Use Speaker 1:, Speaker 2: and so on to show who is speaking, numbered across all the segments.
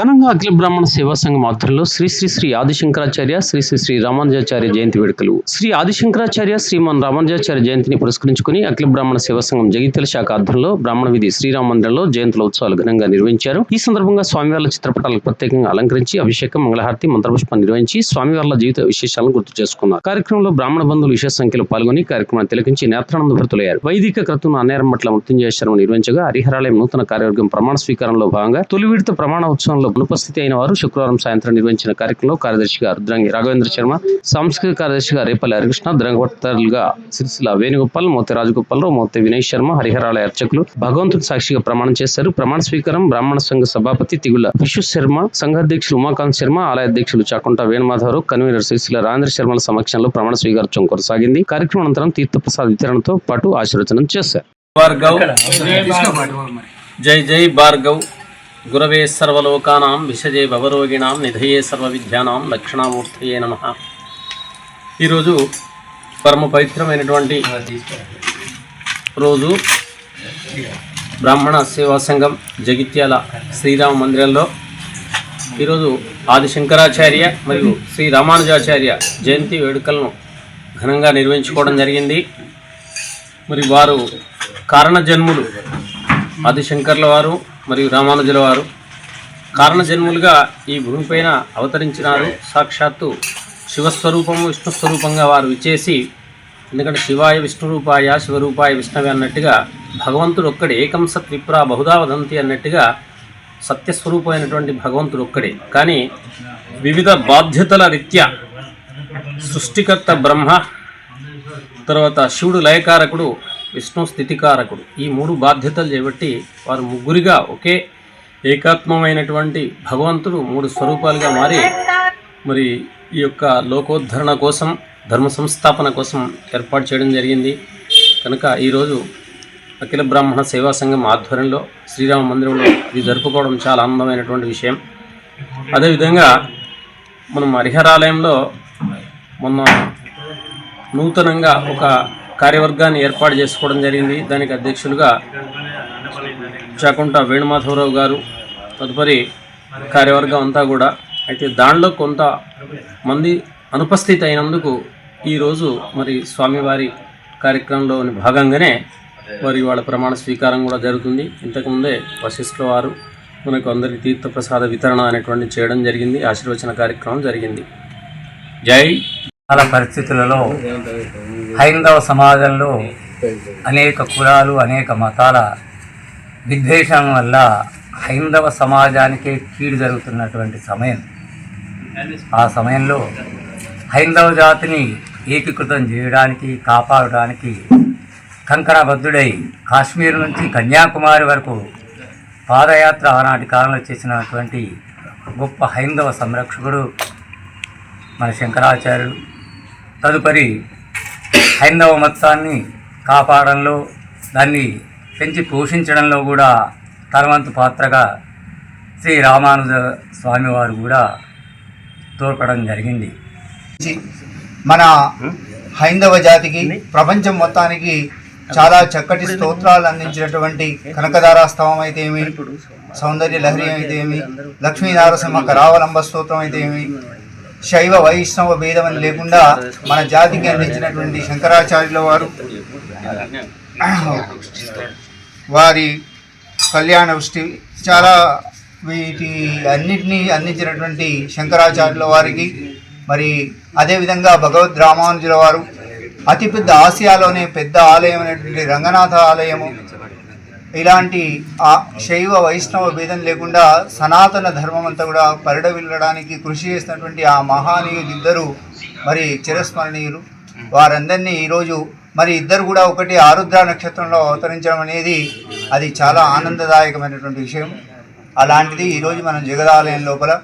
Speaker 1: ఘనంగా అఖిల బ్రాహ్మణ సేవా సంఘం ఆధ్వర్యంలో శ్రీ శ్రీ శ్రీ ఆదిశంకరాచార్య శ్రీ శ్రీ శ్రీ రామానుజాచార్య జయంతి వేడుకలు. శ్రీ ఆదిశంకరాచార్య శ్రీమాన్ రామానుజాచార్య జయంతిని పురస్కరించుకుని అఖిల బ్రాహ్మణ సేవా సంఘం జగిత్యాల శాఖ ఆధ్వర్యంలో బ్రాహ్మణ విధి శ్రీరామ మందిరంలో జయంతుల ఉత్సవాలు ఘనంగా నిర్వహించారు. ఈ సందర్భంగా స్వామివార్ల చిత్రపటాలకు ప్రత్యేకంగా అలంకరించి అభిషేకం మంగళహారతి మంత్రపుష్పం నిర్వహించి స్వామివార్ల జీవిత విశేషాలను గుర్తు చేసుకున్నారు. కార్యక్రమంలో బ్రాహ్మణ బంధువులు విశేష సంఖ్యలో పాల్గొని కార్యక్రమాన్ని తిలకించి నేత్రానంద భృతులయ్యారు వైదిక క్రతువును అన్నేరం పట్ల మృత్యుంజయ శర్మ నిర్వహించగా హరిహరాలయం నూతన కార్యవర్గం ప్రమాణ స్వీకారంలో భాగంగా తొలి విడత ప్రమాణ ఉత్సవంలో అనుపస్థితి అయిన వారు శుక్రవారం సాయంత్రం నిర్వహించిన కార్యక్రమంలో కార్యదర్శిగా రుద్రంగి రాఘవేంద్ర శర్మ సాంస్కృతిక కార్యదర్శిగా రేపల్లి హరికృష్ణ ద్రంగవక్తలుగా సిరిసిల్ల వేణుగోపాల్ మోతే రాజగోపాలరావు మోతే వినయ్ శర్మ హరిహరాలయ అర్చకులు భగవంతుడి సాక్షిగా ప్రమాణం చేశారు ప్రమాణ స్వీకారం బ్రాహ్మణ సంఘ సభాపతి తిగుల విశ్వ శర్మ సంఘాధ్యక్షులు ఉమాకాంత్ శర్మ ఆలయ అధ్యక్షులు చాకుంట వేణుమాధవరావు కన్వీనర్ సిరిసిల్ల రాజేంద్ర శర్మల సమక్షంలో ప్రమాణ స్వీకారోత్సవం కొనసాగింది కార్యక్రమం అనంతరం తీర్థప్రసాద్ వితరణతో పాటు ఆశీర్వచనం చేశారు
Speaker 2: జై జై భార్గవ్ గురవే సర్వలోకానాం విషజే భవరోగిణాం నిధయే సర్వ విద్యానాం దక్షిణామూర్తయే నమ. ఈరోజు పరమ పవిత్రమైనటువంటి రోజు బ్రాహ్మణ సేవా సంఘం జగిత్యాల శ్రీరామ మందిరంలో. ఈరోజు ఆది శంకరాచార్య మరియు శ్రీ రామానుజాచార్య జయంతి వేడుకలను ఘనంగా నిర్వహించుకోవడం జరిగింది. మరి వారు కారణ జన్ములు ఆదిశంకర్ల వారు మరియు రామానుజుల వారు కారణ జన్ములుగా ఈ భూమిపైన అవతరించినారు. సాక్షాత్తు శివస్వరూపము విష్ణు స్వరూపంగా వారు విచ్చేసి ఎందుకంటే శివాయ విష్ణురూపాయ శివరూపాయ విష్ణవే అన్నట్టుగా భగవంతుడు ఒక్కడే ఏకం సత్ విప్రా బహుదా వదంతి అన్నట్టుగా సత్యస్వరూపమైనటువంటి భగవంతుడు ఒక్కడే. కానీ వివిధ బాధ్యతల రీత్యా సృష్టికర్త బ్రహ్మ తర్వాత శివుడు లయకారకుడు విష్ణు స్థితికారకుడు. ఈ మూడు బాధ్యతలు చేపట్టి వారు ముగ్గురిగా ఒకే ఏకాత్మమైనటువంటి భగవంతుడు మూడు స్వరూపాలుగా మారి మరి ఈ యొక్క లోకోద్ధరణ కోసం ధర్మ సంస్థాపన కోసం ఏర్పాటు చేయడం జరిగింది. కనుక ఈరోజు అఖిల బ్రాహ్మణ సేవా సంఘం ఆధ్వర్యంలో శ్రీరామ మందిరంలో ఇది జరుపుకోవడం చాలా ఆనందమైనటువంటి విషయం. అదేవిధంగా మనం హరిహరాలయంలో మొన్న నూతనంగా ఒక కార్యవర్గాన్ని ఏర్పాటు చేసుకోవడం జరిగింది. దానికి అధ్యక్షులుగా చాకుంట వేణుమాధవరావు గారు తదుపరి కార్యవర్గం అంతా కూడా. అయితే దానిలో కొంత మంది అనుపస్థితి అయినందుకు ఈరోజు మరి స్వామివారి కార్యక్రమంలోని భాగంగానే మరి వాళ్ళ ప్రమాణ స్వీకారం కూడా జరుగుతుంది. ఇంతకుముందే వశిష్ఠుల వారు మనకు అందరికీ తీర్థప్రసాద వితరణ అనేటువంటి చేయడం జరిగింది. ఆశీర్వచన కార్యక్రమం జరిగింది. జై.
Speaker 3: చాలా పరిస్థితులలో హైందవ సమాజంలో అనేక కులాలు అనేక మతాల విద్వేషం వల్ల హైందవ సమాజానికే కీడు జరుగుతున్నటువంటి సమయం. ఆ సమయంలో హైందవ జాతిని ఏకీకృతం చేయడానికి కాపాడడానికి కంకణబద్ధుడై కాశ్మీర్ నుంచి కన్యాకుమారి వరకు పాదయాత్ర ఆనాటి కాలంలో చేసినటువంటి గొప్ప హైందవ సంరక్షకుడు మన శంకరాచార్యుడు తదుపరి హైందవ మతాన్ని కాపాడంలో దాన్ని పెంచి పోషించడంలో కూడా తనవంతు పాత్రగా శ్రీ రామానుజ స్వామివారు కూడా తోడ్పడడం జరిగింది.
Speaker 4: మన హైందవ జాతికి ప్రపంచం మొత్తానికి చాలా చక్కటి స్తోత్రాలు అందించినటువంటి కనకదారాస్తవం అయితే ఏమి సౌందర్య లహరి అయితే ఏమి లక్ష్మీనారసింహ కరావలంబ స్తోత్రం అయితే ఏమి శైవ వైష్ణవ భేదం అని లేకుండా మన జాతికి అందించినటువంటి శంకరాచార్యుల వారు వారి కళ్యాణ వృష్టి చాలా వీటి అన్నిటినీ అందించినటువంటి శంకరాచార్యుల వారికి మరి అదేవిధంగా భగవద్ రామానుజుల వారు అతిపెద్ద ఆసియాలోనే పెద్ద ఆలయం అనేటువంటి రంగనాథ ఆలయము ఇలాంటి ఆ శైవ వైష్ణవ భేదం లేకుండా సనాతన ధర్మం అంతా కూడా పరిడవిల్లడానికి కృషి చేసినటువంటి ఆ మహానీయులు ఇద్దరు మరి చిరస్మరణీయులు. వారందరినీ ఈరోజు మరి ఇద్దరు కూడా ఒకటి ఆరుద్ర నక్షత్రంలో అవతరించడం అనేది అది చాలా ఆనందదాయకమైనటువంటి విషయం. అలాంటిది ఈరోజు మనం జగదాలయం లోపల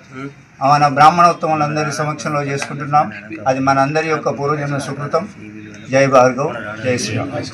Speaker 4: మన బ్రాహ్మణోత్తములందరి సమక్షంలో చేసుకుంటున్నాం. అది మనందరి యొక్క పూర్వజన్మ సుకృతం. జై భార్గవ్ జై శ్రీరామ్.